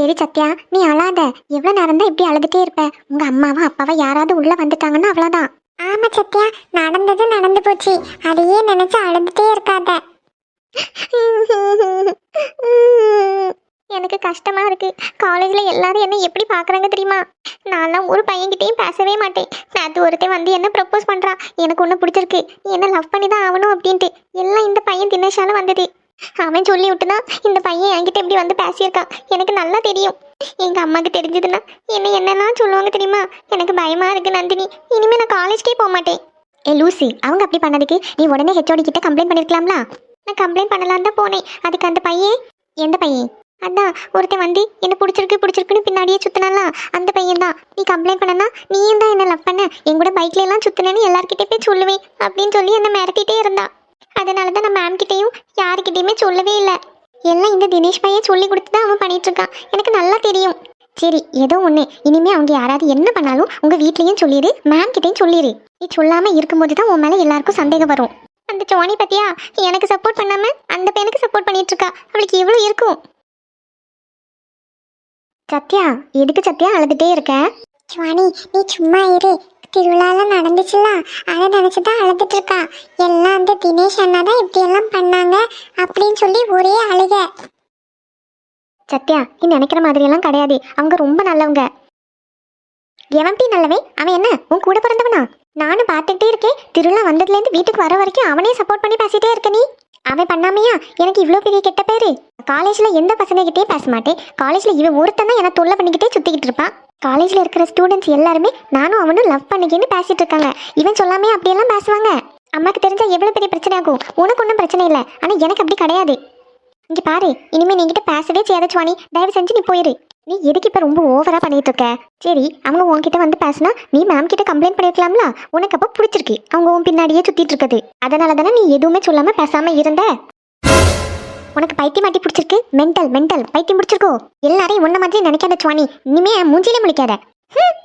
சரி சத்யா நீ அழாத. எவ்வளவு நேரம் தான் இப்படி அழுதுட்டே இருப்ப. உங்க அம்மாவா அப்பாவா யாராவது உள்ள வந்துட்டாங்கன்னா அவ்வளவுதான். ஆமா சத்யா. நடந்தது நடந்து போச்சு. அதையே நினைச்சு அழுதுட்டே இருக்காத. எனக்கு கஷ்டமா இருக்கு. காலேஜ்ல எல்லாரும் என்ன எப்படி பாக்குறாங்க தெரியுமா? நான்லாம் ஒரு பையன்கிட்டயும் பேசவே மாட்டேன். நேற்று ஒருத்தன் வந்து என்ன ப்ரப்போஸ் பண்றான் எனக்கு ஒன்று பிடிச்சிருக்கு. என்ன லவ் பண்ணி தான் ஆகணும் அப்படின்ட்டு. எல்லாம் இந்த பையன் தினேஷால வந்தது. அவன் சொல்லி விட்டுதான் இந்த பையன் என்கிட்ட இப்படி வந்து பேசியிருக்கான். எனக்கு நல்லா தெரியும். எங்க அம்மாவுக்கு தெரிஞ்சதுன்னா என்ன என்னெல்லாம் சொல்லுவாங்க தெரியுமா? எனக்கு பயமா இருக்கு நந்தினி. இனிமேல் நான் காலேஜ்க்கே போக மாட்டேன். ஏ லூசி அவங்க அப்படி பண்ணதுக்கு நீ உடனே ஹெச்ஓடி கிட்ட கம்ப்ளைண்ட் பண்ணிருக்கலாம்ல? நான் கம்ப்ளைண்ட் பண்ணலாம் தான் போனேன். அதுக்கு அந்த பையன்? எந்த பையன்? அதான் ஒருத்தன் வந்து என்ன பிடிச்சிருக்கு பிடிச்சிருக்குன்னு பின்னாடியே சுத்தினால அந்த பையன் தான். நீ கம்ப்ளைண்ட் பண்ணனா நீயும் தான் என்ன லவ் பண்ண. என் கூட பைக்ல எல்லாம் சுத்தினேன்னு எல்லார்கிட்டே போய் சொல்லுவேன் அப்படின்னு சொல்லி என்ன மிரட்டிட்டே இருந்தான். அதனால தான் நான் மேம்கிட்டையும் யாருக்கிட்டையுமே யாருக்கிட்டேயுமே சொல்லவே இல்லை. எல்லாம் இந்த தினேஷ் பையன் சொல்லி கொடுத்து தான் அவன் பண்ணிகிட்ருக்கான் எனக்கு நல்லா தெரியும். சரி ஏதோ ஒன்று இனிமேல் அவங்க யாராவது என்ன பண்ணாலும் உங்கள் வீட்லேயும் சொல்லிடு மேம்கிட்டையும் சொல்லிடு நீ சொல்லாமல் இருக்கும்போது தான் உன் மேலே எல்லாருக்கும் சந்தேகம் வரும். அந்த சோனி பத்தியா? எனக்கு சப்போர்ட் பண்ணாம அந்த பையனுக்கு சப்போர்ட் பண்ணிட்டு இருக்கா. அவளுக்கு எவ்வளவு இருக்கும். சத்யா எதுக்கு சத்யா அழுதுட்டே இருக்க? சுவாணி நீ சும்மா இரு. திருவிழாலாம் நடந்துச்சுல அதை நினச்சி தான் அழுதுட்டு இருக்கா எல்லாம் அந்த தினேஷ் அண்ணா தான் இப்படி எல்லாம் பண்ணாங்க அப்படின்னு சொல்லி ஒரே அழுக. சத்யா நீ நினைக்கிற மாதிரி எல்லாம் கிடையாது. அவங்க ரொம்ப நல்லவங்க. எவன் பி நல்லவன்? அவன் என்ன? உன் கூட பிறந்தவனா? நானும் பார்த்துக்கிட்டே இருக்கேன். திருவிழா வந்ததுலேருந்து வீட்டுக்கு வர வரைக்கும் அவனே சப்போர்ட் பண்ணி பேசிட்டே இருக்க நீ. அவன் பண்ணாமையா? எனக்கு இவ்வளோ பெரிய கெட்ட பேரு. காலேஜில் எந்த பசங்ககிட்டே பேச மாட்டேன். காலேஜில் இவன் ஒருத்தன் தான் என்ன தொல்லை பண்ணிக்கிட்டே சுற்றிக்கிட்டு இருப்பான். காலேஜில் இருக்கிற ஸ்டூடெண்ட்ஸ் எல்லாருமே நானும் அவனும் லவ் பண்ணிக்கின்னு பேசிட்டு இருக்காங்க. இவன் சொல்லாமே அப்படியெல்லாம் பேசுவாங்க. அம்மாக்கு தெரிஞ்சா எவ்வளோ பெரிய பிரச்சனை ஆகும்? உனக்கு ஒன்றும் பிரச்சனை இல்லை. ஆனால் எனக்கு அப்படி கிடையாது. இங்கே பாரு இனிமேல் நீங்கிட்ட பேசவே செய்யாத சுவாணி. தயவு செஞ்சு நீ போயிரு. நீ எதுக்கு இப்போ ரொம்ப ஓவராக பண்ணிட்டு இருக்க? சரி அவங்க உன்கிட்ட வந்து பேசினா நீ மேம் கிட்ட கம்ப்ளைண்ட் பண்ணிருக்கலாம்ல? உனக்கு அப்போ பிடிச்சிருக்கு. அவங்க உன் பின்னாடியே சுத்திட்டு இருக்குது. அதனால தானே நீ எதுவுமே சொல்லாமல் பேசாமல் இருந்த? உனக்கு பைத்தியம் மாட்டி பிடிச்சிருக்கு. மென்டல் மென்டல் பைத்தியம் பிடிச்சிருக்கோ? எல்லாரையும் உன்ன மாதிரி நினைக்காத சுவாணி. இனிமே மூஞ்சிலே முழிக்காத. ஹம்.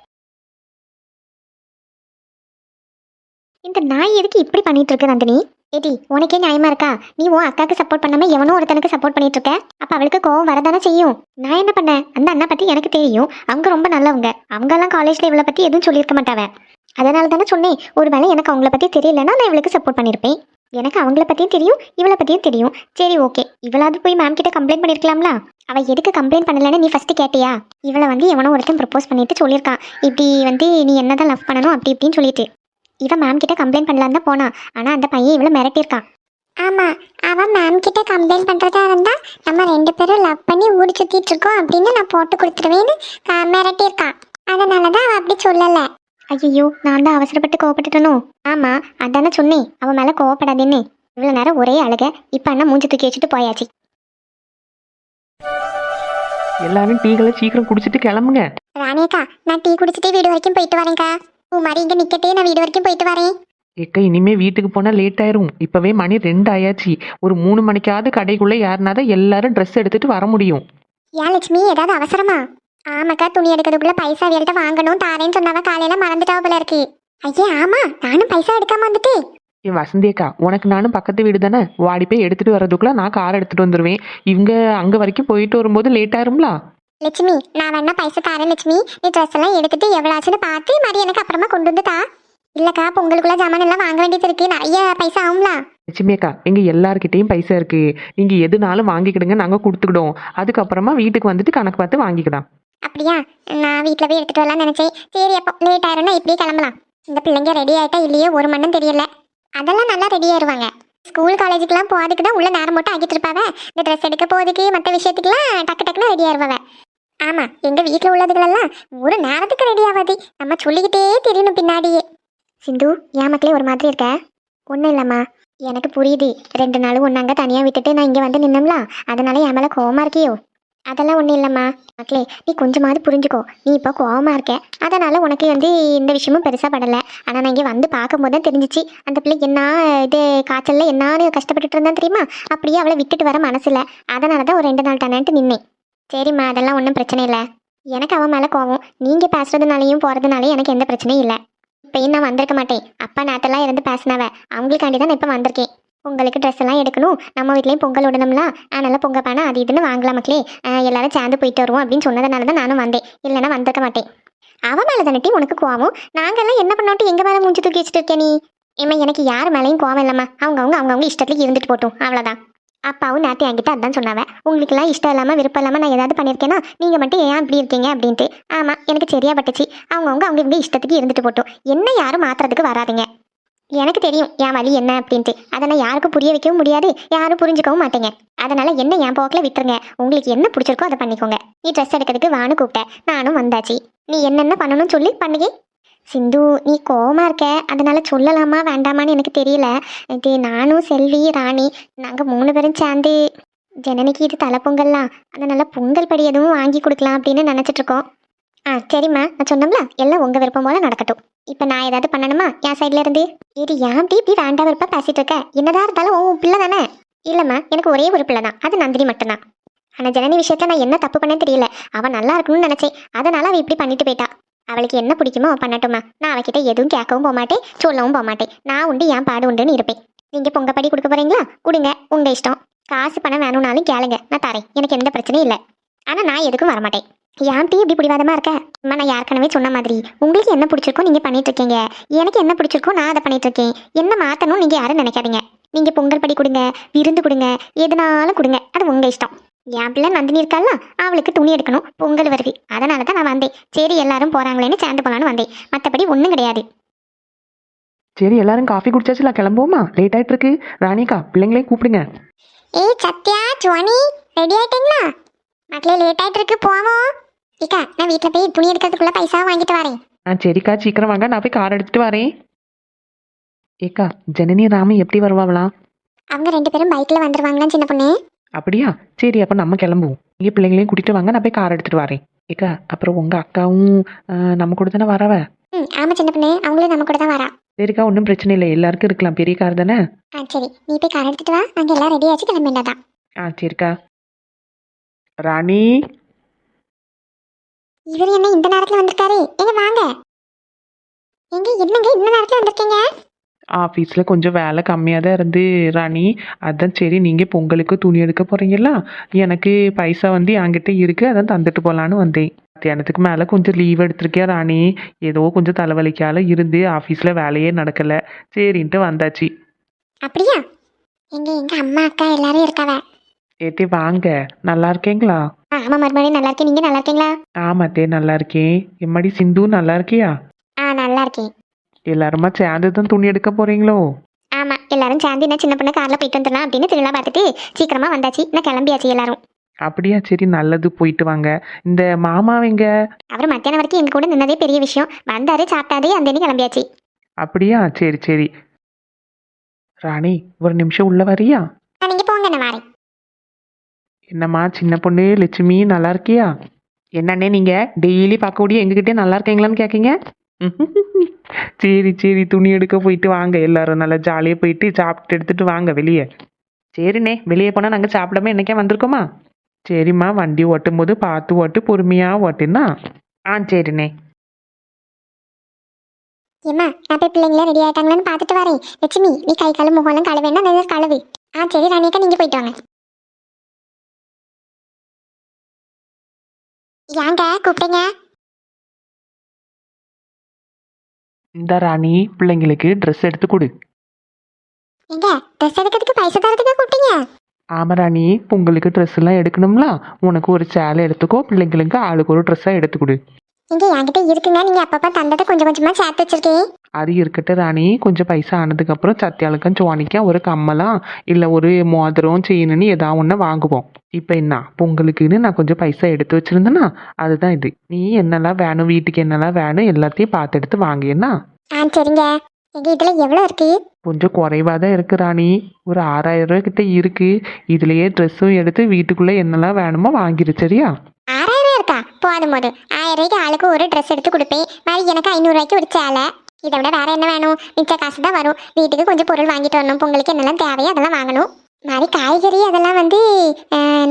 இந்த நாய் எதுக்கு இப்படி பண்ணிட்டு இருக்கு நந்தினி? ஏடி உனக்கே நியாயமா இருக்கா? நீ உன் அக்காக்கு சப்போர்ட் பண்ணாம எவனோ ஒருத்தனுக்கு சப்போர்ட் பண்ணிட்டு இருக்க அப்ப அவளுக்கு கோவம் வரதானே செய்யும்? நான் என்ன பண்ணேன் அந்த அண்ணா பத்தி எனக்கு தெரியும். அவங்க ரொம்ப நல்லவங்க. அவங்க எல்லாம் காலேஜ்ல இவளை பத்தி எதுவும் சொல்லியிருக்க மாட்டாவ. அதனால தானே சொன்னேன். ஒருவேளை எனக்கு அவங்கள பத்தி தெரியலன்னா நான் இவளுக்கு சப்போர்ட் பண்ணிருப்பேன். எனக்கு அவங்கள பற்றியும் தெரியும் இவளை பற்றியும் தெரியும். சரி ஓகே இவளாவது போய் மேம் கிட்ட கம்ப்ளைண்ட் பண்ணிருக்கலாம்ல? அவ எதுக்கு கம்ப்ளைண்ட் பண்ணலன்னு நீ ஃபர்ஸ்ட் கேட்டியா? இவளை வந்து எவனோ ஒருத்தன் ப்ரப்போஸ் பண்ணிட்டு சொல்லியிருக்கான் இப்படி வந்து நீ என்னதான் லவ் பண்ணணும் அப்படி இப்படின்னு சொல்லிட்டு. இவன் மேம் கிட்ட கம்ப்ளைண்ட் பண்ணலான்னு தான் போனான் ஆனால் அந்த பையன் இவளை மிரட்டியிருக்கான் ஆமா அவன் மேம் கிட்ட கம்ப்ளைண்ட் பண்ணுறதா இருந்தா நம்ம ரெண்டு பேரும் லவ் பண்ணி ஊடி சுத்திட்டு இருக்கோம் அப்படின்னு நான் போட்டு கொடுத்துருவேன்னு க- மிரட்டியிருக்கான் அதனாலதான் அவ அப்படி சொல்லலை. ஐயோ நான் தான் அவசரப்பட்டு கோவப்பட்டுட்டனோ? ஆமா அதானே சொன்னேன். அவன் மேல கோவப்படாதேன்னு. இவ்வளவு நேரம் ஒரே அழுக. இப்ப அண்ணா மூஞ்சி தூக்கி வச்சுட்டு போயாச்சு. எல்லாரும் டீகளை சீக்கிரம் குடிச்சிட்டு கிளம்புங்க. ராணியக்கா நான் டீ குடிச்சிட்டு வீடு வரைக்கும் போயிட்டு வரேன்க்கா பூ மாதிரி இங்க நிக்கட்டே நான் வீடு வரைக்கும் போயிட்டு வரேன். ஏக்க இனிமே வீட்டுக்கு போனா லேட் ஆயிரும். இப்பவே மணி ரெண்டு ஆயாச்சு. ஒரு மூணு மணிக்காவது கடைக்குள்ள யாருனாதான் எல்லாரும் ட்ரெஸ் எடுத்துட்டு வர முடியும். ஏன் லட்சுமி ஏதாவது அவசரமா? ஆமாக்கா துணி எடுக்கிறதுக்குள்ள பைசா வேல்ட்ட வாங்கணும். தாரேன்னு சொன்னவ காலையில மறந்துட்டா போல இருக்கு. ஐயே ஆமா நானும் பைசா எடுக்காம வந்துட்டு. ஏ வசந்தி அக்கா உனக்கு நானும் பக்கத்து வீடு தானே? வாடி போய் எடுத்துட்டு வர்றதுக்குள்ள நான் கார் எடுத்துட்டு வந்துருவேன். இவங்க அங்க வரைக்கும் போயிட்டு வரும்போது லேட் ஆயிரும்ல? லட்சுமி நான் வேணா பைசா தரேன் லட்சுமி. நீ ட்ரெஸ் எல்லாம் எடுத்துட்டு எவ்வளோ ஆச்சுன்னு பார்த்து மாதிரி எனக்கு அப்புறமா கொண்டு வந்து தா. இல்லக்கா பொங்கலுக்குள்ள ஜாமான் எல்லாம் வாங்க வேண்டியது இருக்கு. நிறைய பைசா ஆகும்ல? லட்சுமியக்கா எங்கள் எல்லாருக்கிட்டேயும் பைசா இருக்குது நீங்கள் எதுனாலும் வாங்கிக்கிடுங்க நாங்கள் கொடுத்துக்கிடுவோம். அதுக்கப்புறமா வீட்டுக்கு வந்துட்டு கணக்கு பார்த்து வாங்கிக்கலாம் அப்படியா? நான் வீட்டில் போய் எடுத்துகிட்டு வரலாம்னு நினச்சேன். சரி அப்போ லேட் ஆயிரும்னா இப்படியே கிளம்பலாம். இந்த பிள்ளைங்க ரெடி ஆகிட்டா இல்லையோ ஒரு மண்ணும் தெரியல. அதெல்லாம் நல்லா ரெடி ஆயிடுவாங்க ஸ்கூல் காலேஜுக்குலாம் போகிறதுக்கு தான் உள்ள நேரம் மட்டும் ஆகிட்டு இருப்பாவ. இந்த ட்ரெஸ் எடுக்க போறதுக்கு மற்ற விஷயத்துக்குலாம் டக்கு டக்குன்னு ரெடி ஆயிருவாவ. ஆமாம் எங்கள் வீட்டில் உள்ளதுகளெல்லாம் ஒரு நேரத்துக்கு ரெடி ஆகாது நம்ம சொல்லிக்கிட்டே தெரியணும் பின்னாடியே. சிந்து என் மக்களே ஒரு மாதிரி இருக்க? ஒன்றும் இல்லைம்மா. எனக்கு புரியுது. ரெண்டு நாளும் ஒன்றாங்க தனியாக விட்டுட்டு நான் இங்கே வந்து நின்னம்லாம் அதனால என் மேலே கோவமாக இருக்கியோ? அதெல்லாம் ஒன்றும் இல்லைம்மா. மக்களே நீ கொஞ்சமாவது புரிஞ்சுக்கோ. நீ இப்போ கோவமாக இருக்க. அதனால் உனக்கு வந்து இந்த விஷயமும் பெருசாக படலை. ஆனால் நான் இங்கே வந்து பார்க்கும்போது தான் தெரிஞ்சிச்சு. அந்த பிள்ளை என்ன இது காய்ச்சலில் என்னான்னு கஷ்டப்பட்டுட்டு இருந்தா தெரியுமா? அப்படியே அவளை விட்டுட்டு வர மனசில். அதனால தான் ஒரு ரெண்டு நாள் தானேன்ட்டு நின்னேன். சரிம்மா அதெல்லாம் ஒன்றும் பிரச்சனை இல்லை. எனக்கு அவன் மேலே கோவம். நீங்கள் பேசுகிறதுனாலையும் போகிறதுனாலையும் எனக்கு எந்த பிரச்சனையும் இல்லை. இப்பயும் நான் வந்திருக்க மாட்டேன்? அப்பா நாட்டெல்லாம் இருந்து பேசினவ. அவங்களுக்காண்டி தான் நான் இப்போ வந்திருக்கேன். பொங்கலுக்கு ட்ரெஸ் எல்லாம் எடுக்கணும். நம்ம வீட்லயும் பொங்கல் விடணும்ல அதனால பொங்க பானை அது இதுன்னு வாங்கலாம் மக்களே. எல்லாரும் சேர்ந்து போயிட்டு வருவோம் அப்படின்னு சொன்னதுனால தான் நானும் வந்தேன். இல்லைன்னா வந்திருக்க மாட்டேன். அவ மேலே தானட்டி உனக்கு கோவம்? நாங்கெல்லாம் என்ன பண்ணோட்டு எங்க மேல மூஞ்சி தூக்கி வச்சுட்டு இருக்கேன் நீ? ஏம்மா எனக்கு யார் மேலேயும் கோவம் இல்லம்மா. அவங்கவுங்க அவங்கவுங்க இஷ்டத்துக்கு இருந்துட்டு போட்டோம். அவ்வளோதான் அப்பாவும் நேற்று என்கிட்ட அதான் சொன்னாவ. உங்களுக்குலாம் இஷ்டம் இல்லாமல் விருப்பம் இல்லாமல் நான் ஏதாவது பண்ணிருக்கேன்னா நீங்கள் மட்டும் ஏன் இப்படி இருக்கீங்க அப்படின்ட்டு. ஆமாம் எனக்கு சரியா பட்டுச்சு. அவங்கவுங்க அவங்க இவங்க இஷ்டத்துக்கு இருந்துட்டு போட்டும். என்ன யாரும் மாத்துறதுக்கு வராதீங்க. எனக்கு தெரியும் என் வழி என்ன அப்படின்ட்டு. அதை நான் யாருக்கும் புரிய வைக்கவும் முடியாது யாரும் புரிஞ்சுக்கவும் மாட்டேங்க. அதனால என்ன என் போக்கில் விட்டுருங்க. உங்களுக்கு என்ன பிடிச்சிருக்கோ அதை பண்ணிக்கோங்க. நீ ட்ரெஸ் எடுக்கிறதுக்கு வான்னு கூப்பிட்டேன் நானும் வந்தாச்சு. நீ என்னென்ன பண்ணணும்னு சொல்லி பண்ணுங்க சிந்து நீ கோவமாக இருக்க? அதனால் சொல்லலாமா? வேண்டாமான்னு எனக்கு தெரியல. இது நானும் செல்வி ராணி நாங்கள் மூணு பேரும் சேர்ந்து ஜனனிக்கு இது தலை பொங்கல்லாம் அதனால் பொங்கல் படி எதுவும் வாங்கி கொடுக்கலாம் அப்படின்னு நினச்சிட்ருக்கோம் ஆ சரிம்மா. நான் சொன்னோம்ல எல்லாம் உங்கள் விருப்பம் போல நடக்கட்டும். இப்போ நான் ஏதாவது பண்ணணுமா? என் சைடில் இருந்து? இது ஏன் இப்படி இப்படி வேண்டாம் விருப்பம் பேசிகிட்டு இருக்க? என்னதான் இருந்தாலும் உன் பிள்ளை தானே? இல்லைம்மா எனக்கு ஒரே ஒரு பிள்ளை தான். அது நந்தினி மட்டும்தான். ஆனால் ஜனனி விஷயத்தை நான் என்ன தப்பு பண்ணேன்னு தெரியல. அவள் நல்லா இருக்கணும்னு நினச்சேன். அதனால் அவள் இப்படி பண்ணிட்டு போயிட்டா. அவளுக்கு என்ன பிடிக்குமோ பண்ணட்டுமா நான் அவகிட்ட எதுவும் கேட்கவும் போகமாட்டேன் சொல்லவும் போகமாட்டேன் நான் உண்டு என் பாடு உண்டுன்னு இருப்பேன். நீங்க பொங்கப்படி கொடுக்க போறீங்களா? கொடுங்க உங்க இஷ்டம். காசு பணம் வேணும்னாலும் கேளுங்க நான் தரேன். எனக்கு எந்த பிரச்சனையும் இல்லை. ஆனா நான் எதுக்கும் வரமாட்டேன். ஏன் டீ இப்படி பிடிவாதமா இருக்க? அம்மா நான் ஏற்கனவே சொன்ன மாதிரி. உங்களுக்கு என்ன பிடிச்சிருக்கோ நீங்க பண்ணிட்டு இருக்கீங்க எனக்கு என்ன பிடிச்சிருக்கோ நான் அதை பண்ணிட்டு இருக்கேன் என்ன மாத்தணும் நீங்க யாரும் நினைக்காதீங்க. நீங்க பொங்கல் படி கொடுங்க விருந்து கொடுங்க எதுனாலும் கொடுங்க. அது உங்க இஷ்டம். என் பிள்ளை நந்தினி இருக்கால அவளுக்கு துணி எடுக்கணும் பொங்கல் வருது. அதனால தான் நான் வந்தேன். சரி எல்லாரும் போறாங்களேன்னு சேர்ந்து போலான்னு வந்தேன். மற்றபடி ஒன்றும் கிடையாது. சரி எல்லாரும் காஃபி குடிச்சாச்சுல கிளம்புவோமா? லேட் ஆயிட்டு இருக்கு ராணிக்கா பிள்ளைங்களையும் கூப்பிடுங்க. ஏய் சத்யா ஜுவானி ரெடி ஆயிட்டீங்களா? மக்களே லேட் ஆயிட்டு இருக்கு போவோம். இக்கா நான் வீட்டில் போய் துணி எடுக்கிறதுக்குள்ள பைசா வாங்கிட்டு வரேன். ஆ சரிக்கா சீக்கிரம் வாங்க. நான் போய் கார் எடுத்துட்டு வரேன். ஏக்கா ஜனனி ராமி எப்படி வருவாங்களாம் அவங்க ரெண்டு பேரும் பைக்ல வந்துருவாங்களாம் சின்ன பொண்ணு. அப்படியா? சரி அப்போ நம்ம கிளம்புவோம். இங்கே பிள்ளைங்களையும் கூட்டிட்டு வாங்க நான் போய் கார் எடுத்துட்டு வரேன். ஏக்கா அப்புறம் உங்க அக்காவும் நம்ம கூட தானே வரவ? ம் ஆமா சின்ன பொண்ணு. அவங்களும் நம்ம கூட தான் வரா. சரிக்கா ஒன்றும் பிரச்சனை இல்லை. எல்லாருக்கும் இருக்கலாம். பெரிய கார் தானே? ஆ சரி. நீ போய் கார் எடுத்துட்டு வா. நாங்க எல்லாம் ரெடி ஆச்சு கிளம்பிடாதான் ஆ சரிக்கா. ராணி? இவர் என்ன இந்த நேரத்துல வந்திருக்காரு? எங்க வாங்க. எங்க என்னங்க இந்த நேரத்துல வந்திருக்கீங்க? ஆஃபீஸில் கொஞ்சம் வேலை கம்மியாக தான் இருந்து ராணி. அதான் சரி நீங்கள் பொங்கலுக்கு துணி எடுக்க போகிறீங்களா எனக்கு பைசா வந்து என்கிட்ட இருக்குது அதான் தந்துட்டு போகலான்னு வந்தேன். மத்தியானத்துக்கு மேலே கொஞ்சம் லீவ் எடுத்திருக்கேன் ராணி? ஏதோ கொஞ்சம் தலைவலிக்கால இருந்து ஆஃபீஸில் வேலையே நடக்கலை. சரின்ட்டு வந்தாச்சு. அப்படியா? எங்க எங்க அம்மா அக்கா எல்லாரும் இருக்காவ? ஏத்தே வாங்க. நல்லா இருக்கீங்களா? ஆமா மறுபடியும் நல்லா இருக்கேன். நீங்க நல்லா இருக்கீங்களா? ஆமாத்தே நல்லா இருக்கேன். எம்மாடி சிந்து நல்லா இருக்கியா? ஆ நல்லா இருக்கேன். எல்லாருமா சேர்ந்து தான் துணி எடுக்க போகிறீங்களோ ஆமா எல்லாரும் சேர்ந்து என்ன சின்ன பொண்ணு கார்ல போயிட்டு வந்துடலாம் அப்படின்னு திருவிழா பார்த்துட்டு சீக்கிரமா வந்தாச்சு. நான் கிளம்பியாச்சு எல்லாரும். அப்படியா சரி நல்லது போயிட்டு வாங்க. இந்த மாமாவெங்க அவர் மத்தியானம் வரைக்கும் எங்க கூட நின்னதே பெரிய விஷயம். வந்தாரு சாப்பிட்டாரு அந்த கிளம்பியாச்சு. அப்படியா சரி சரி. ராணி ஒரு நிமிஷம் உள்ள வரியா? நீங்க போங்க நான் வரேன். என்னம்மா சின்ன பொண்ணு லட்சுமி நல்லா இருக்கியா? என்னண்ணே நீங்க? டெய்லி பார்க்கக்கூடிய எங்ககிட்டே நல்லா இருக்கீங்களான்னு கேட்கீங்க சரி சரி துணி எடுக்க போயிட்டு வாங்க. எல்லாரும் நல்லா ஜாலியாக போயிட்டு சாப்பிட்டு எடுத்துட்டு வாங்க வெளியே. சரிண்ணே வெளியே போனால் நாங்கள் சாப்பிடாம என்னைக்கே வந்திருக்கோமா? சரிம்மா வண்டி ஓட்டும் போது பார்த்து ஓட்டு பொறுமையாக ஓட்டுன்னா? ஆ சரிண்ணே. ஏம்மா நான் போய் பிள்ளைங்கள ரெடி ஆயிட்டாங்களான்னு பார்த்துட்டு வரேன். லட்சுமி நீ கை காலு முகம்லாம் கழுவேன்னா நான் கழுவு? ஆ சரி ராணிக்கா நீங்க போயிட்டு வாங்க. ஏங்க கூப்பிட்டீங்க. இந்த ராணி பிள்ளைங்களுக்கு ட்ரெஸ் எடுத்து கொடு. எங்க ட்ரெஸ் எடுக்கிறதுக்கு பைசா தரதுக்கு கூப்பிட்டீங்க? ஆமா ராணி பொங்கலுக்கு ட்ரெஸ் எல்லாம் எடுக்கணும்ல? உனக்கு ஒரு சேலை எடுத்துக்கோ பிள்ளைங்களுக்கு ஆளுக்கு ஒரு ட்ரெஸ்ஸாக எடுத்து கொடு. இங்க என்கிட்ட இருக்குங்க. நீங்க அப்பப்ப தந்ததை கொஞ்சம் கொஞ்சமா சேர்த்து வச்சிருக்கேன் அது இருக்கட்டும் ராணி கொஞ்சம் பைசா ஆனதுக்கப்புறம் சத்தியாளுக்கும் சுவானிக்கும் ஒரு கம்மலாம் இல்லை ஒரு மோதிரம் செயின்னு ஏதாவது ஒன்று வாங்குவோம். இப்போ என்ன? பொங்கலுக்குன்னு நான் கொஞ்சம் பைசா எடுத்து வச்சிருந்தேன்னா அதுதான் இது. நீ என்னெல்லாம் வேணும் வீட்டுக்கு என்னெல்லாம் வேணும் எல்லாத்தையும் பார்த்து எடுத்து வாங்கு என்ன? ஆ சரிங்க. எங்க இதுல எவ்வளவு இருக்கு? கொஞ்சம் குறைவாக தான் இருக்கு ராணி. ஒரு ஆறாயிரம் ரூபாய் கிட்ட இருக்கு. இதுலயே ட்ரெஸ்ஸும் எடுத்து வீட்டுக்குள்ளே என்னெல்லாம் வேணுமோ வாங்கிரு சரியா? ஆறாயிரம் இருக்கா? போதும் போதும். ஆயிரம் ரூபாய்க்கு ஆளுக்கு ஒரு ட்ரெஸ் எடுத்து கொடுப்பேன். மாதிரி எனக்கு ஐநூறு ரூபாய்க்கு ஒரு சேலை. இதை விட வேற என்ன வேணும்? மிச்ச காசு தான் வரும். வீட்டுக்கு கொஞ்சம் பொருள் வாங்கிட்டு வரணும். பொங்கலுக்கு என்னெல்லாம் தேவையோ அதெல்லாம் வாங்கணும். மாதிரி காய்கறி அதெல்லாம் வந்து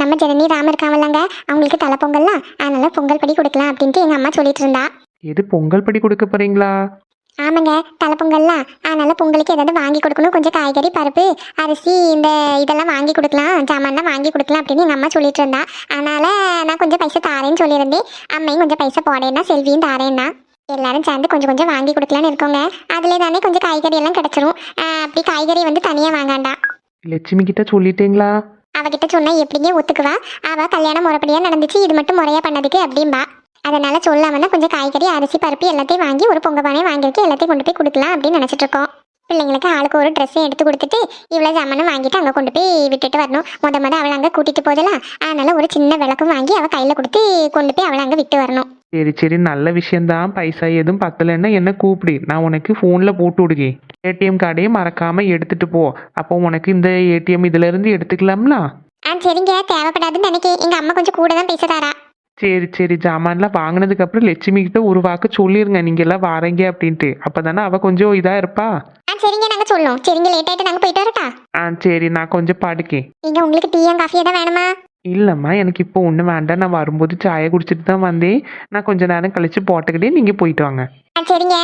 நம்ம ஜனனி ராம இருக்காமல்லங்க அவங்களுக்கு தலை பொங்கல்லாம் அதனால பொங்கல் படி கொடுக்கலாம் அப்படின்ட்டு எங்க அம்மா சொல்லிட்டு இருந்தா. எது பொங்கல் படி கொடுக்க போறீங்களா? ஆமாங்க. தலை பொங்கல்லாம் அதனால பொங்கலுக்கு ஏதாவது வாங்கி கொடுக்கணும். கொஞ்சம் காய்கறி பருப்பு அரிசி இந்த இதெல்லாம் வாங்கி கொடுக்கலாம். சாமான்லாம் வாங்கி கொடுக்கலாம் அப்படின்னு எங்கள் அம்மா சொல்லிட்டு இருந்தா. அதனால நான் கொஞ்சம் பைசா தாரேன்னு சொல்லியிருந்தேன். அம்மையும் கொஞ்சம் பைசா போடேன்னா செல்வியும் தாரேன்னா. எல்லாரும் சேர்ந்து கொஞ்சம் கொஞ்சம் வாங்கி கொடுக்கலான்னு இருக்கோங்க. அதிலே தானே கொஞ்சம் காய்கறி எல்லாம் கிடச்சிரும். அப்படி காய்கறி வந்து தனியாக வாங்காண்டா. லட்சுமி கிட்ட சொல்லிட்டீங்களா? அவகிட்ட சொன்னா எப்படிங்க ஒத்துக்குவா? அவ கல்யாணம் முறைப்படியா நடந்துச்சு இது மட்டும் முறையா பண்ணதுக்கு அப்படிம்பா. அதனால சொல்லாமன்னா கொஞ்சம் காய்கறி அரிசி பருப்பு எல்லாத்தையும் வாங்கி ஒரு பொங்க பானை வாங்கிட்டு எல்லாத்தையும் கொண்டு போய் கொடுக்கலாம் அப்படின்னு நினைச்சிட்டு இருக்கோம். பிள்ளைங்களுக்கு ஆளுக்கு ஒரு ட்ரெஸ்ஸும் எடுத்து கொடுத்துட்டு இவ்வளோ ஜாமானும் வாங்கிட்டு அங்கே கொண்டு போய் விட்டுட்டு வரணும். முத முத அவளை அங்கே கூட்டிட்டு போதலாம் அதனால ஒரு சின்ன விளக்கும் வாங்கி அவள் கையில் கொடுத்து கொண்டு போய் அவளை அங்கே விட்டு வரணும். சரி சரி நல்ல விஷயம்தான். பைசா எதுவும் பத்தலைன்னா என்ன கூப்பிடு. நான் உனக்கு ஃபோனில் போட்டு விடுகேன் ஏடிஎம் கார்டையும் மறக்காமல் எடுத்துட்டு போ. அப்போ உனக்கு இந்த ஏடிஎம் இதுல இருந்து எடுத்துக்கலாம்ல? ஆ சரிங்க. தேவைப்படாதுன்னு நினைக்கிறேன். எங்கள் அம்மா கொஞ்சம் கூட தான் பேச தாரா சரி சரி. ஜாமான்லாம் வாங்கினதுக்கு அப்புறம் லட்சுமி கிட்ட ஒரு வாக்கு சொல்லிருங்க. நீங்க எல்லாம் வாரீங்க அப்படின்ட்டு. அப்பதானே அவ கொஞ்சம் இதா இருப்பா? சரிங்க நாங்கள் சொல்லுவோம் சரிங்க லேட் ஆகிட்டு நாங்கள் போயிட்டு வரட்டா? ஆ சரி நான் கொஞ்சம் படுக்கேன் நீங்கள் உங்களுக்கு டீயா காஃபி எதாவது வேணுமா? இல்லைம்மா எனக்கு இப்போ ஒன்றும் வேண்டாம். நான் வரும்போது சாயை குடிச்சிட்டு தான் வந்தேன். நான் கொஞ்ச நேரம் கழிச்சு போட்டுக்கிட்டே நீங்கள் போயிட்டு வாங்க. ஆ சரிங்க.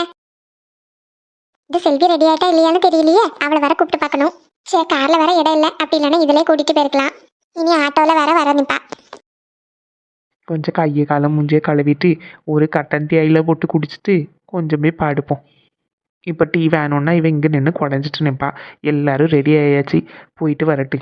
இது செல்வி ரெடி ஆயிட்டா இல்லையான்னு தெரியலையே. அவளை வர கூப்பிட்டு பார்க்கணும். சரி கார்ல வர இடம் இல்லை. அப்படி இல்லைன்னா இதிலே கூட்டிட்டு போயிருக்கலாம். இனி ஆட்டோல வர வர நிப்பா. கொஞ்சம் கையை காலம் மூஞ்சியை கழுவிட்டு ஒரு கட்டன் தேயில போட்டு குடிச்சிட்டு கொஞ்சமே படுப்போம். இப்போ டீ வேணும்னா இவன் இங்கே நின்று குடஞ்சிட்டு நிற்பா எல்லாரும் ரெடி ஆயாச்சு. போயிட்டு வரட்டு